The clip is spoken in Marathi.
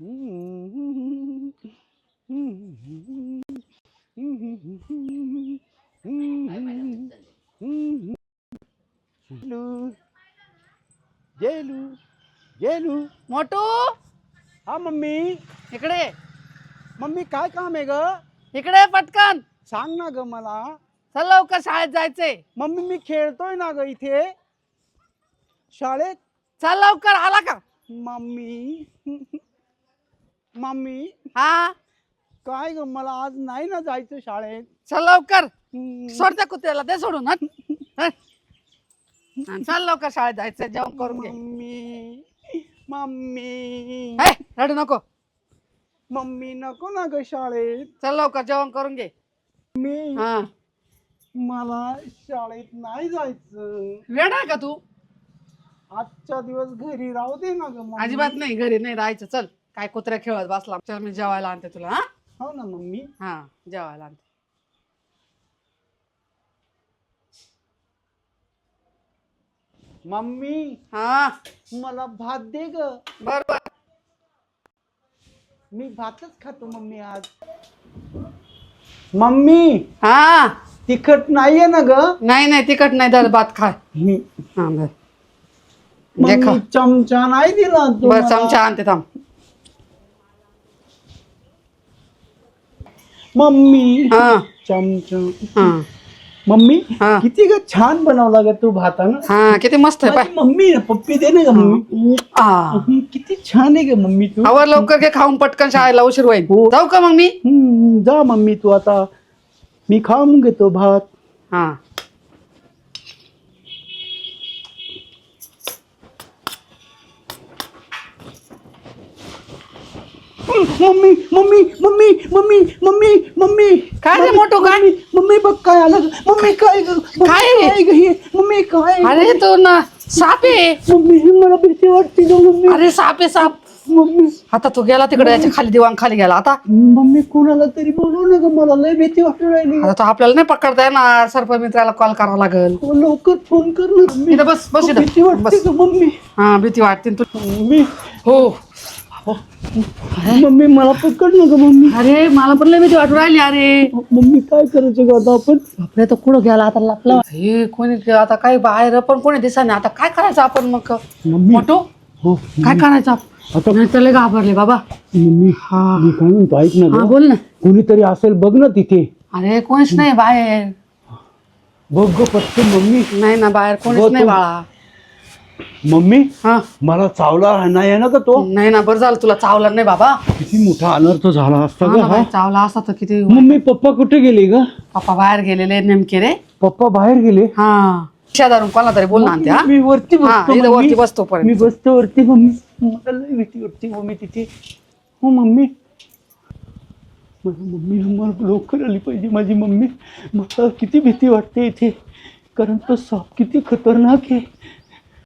जेलू जेलू जेलू मोटू? हा मम्मी. इकडे. मम्मी काय काम आहे ग? इकडे पटकन. सांग ना ग मला. चल लवकर शाळेत जायचंय. मम्मी मी खेळतोय ना ग इथे. शाळेत? चल लवकर आला का? मम्मी. मम्मी हा? काय ग मला आज नाही ना जायचं शाळेत. चल लवकर. सोड त्या कुत्र्याला दे सोडून हट. हट. हा, चल लवकर शाळेत जायचंय जेवण करून घे. मम्मी मम्मी हे, रडू नको. मम्मी नको ना ग शाळेत. चल लवकर जेवण करून घे. मी हा. मला शाळेत नाही जायचं. वेळ आहे का तू? आजचा दिवस घरी राहू दे ना ग मम्मी. अजिबात नाही घरी नाही राहायचं. चल. काय कुत्र्या खेळत बसला चल मी जेवायला आणते तुला हा? हो ना मम्मी हा जेवायला आणते. मम्मी हा? मला भात दे ग. बरोबर मी भातच खातो मम्मी आज. मम्मी हा? तिखट नाहीये ना ग? नाही नाही तिखट नाही दर भात खा. मी- हा बर. चमचा नाही दिला तू बर मला. चमचा आणते थांब. मम्मी. हा. चमचा हा. मम्मी हा. किती ग छान बनवला ग तू भात ना हा किती मस्त आहे माझी मम्मी ना पप्पी दे ना ग मम्मी. पाय आ. हम्म, किती छान आहे ग मम्मी तू. आवर लवकर घे खाऊन पटकन शाळेला उशीर होईल. हो. जाऊ का मग मी हम्म, जा मम्मी तू आता. मी खाऊन घेतो भात. हा. Mummy mummy mummy mummy mummy mummy. काय रे मोठं काय? मम्मी बघ काय आलं. मम्मी काय ग? मम्मी, काय? काय ग हे? मम्मी काय? अरे तो ना साप आहे. मम्मी ही मला भीती वाटते ग मम्मी. अरे साप आहे साप. मम्मी. आता तो गेला तिकडे याच्या खाली दिवाण खाली गेला. आता मम्मी कोणाला तरी बोलव ना ग मला लय भीती वाटू राहिली. आता तो आपल्याला नाही पकडता येणार. सर्प मित्राला कॉल करावा लागेल. हो, लवकर फोन कर ना मम्मी. इथं बस बस खूप भीती वाटते बस. ग मम्मी? हा भीती वाटते ना तू मम्मी. हो. मम्मी मला पकड ना ग मम्मी. अरे मला पण लय भीती वाटू राहिली अरे. मम्मी काय करायचं ग आता आपण? बापरे तो कुठं गेला? आता लपला. हे कोणी आता काय बाहेर पण कोणी दिसा नाही. आता काय करायचं आपण मग? मम्मी. मोठो हो काय करायचं? आता नाही तर लय घाबरले बाबा. मम्मी हा. मी काय म्हणतो ऐक ना हा ग. बोल ना. कोणीतरी असेल बघ ना तिथे. अरे कोणीच नाही बाहेर. बघ ग पटकन मम्मी. नाही ना बाहेर कोणीच नाही बाळा. मम्मी हा. मला चावला नाही आहे ना का तो? नाही ना बरं झालं तुला चावला नाही बाबा. किती मोठा अनर्थ झाला असता हा ना बाई, चावला असता तर किती मम्मी पप्पा कुठे गेले ग? पप्पा बाहेर गेलेले नेमके रे. पप्पा बाहेर गेले? हा. शेजारून कोणाला तरी बोल ना आणते हा मी वरती हा, बसतो इथं मम्मी. वरती बसतो पर्यंत. मी बसतो वरती मम्मी. मला लय भीती वाटते मम्मी तिथे. हो मम्मी. मम्मी मला लवकर आली पाहिजे माझी मम्मी. मला किती भीती वाटते इथे. कारण तो साप किती खतरनाक आहे.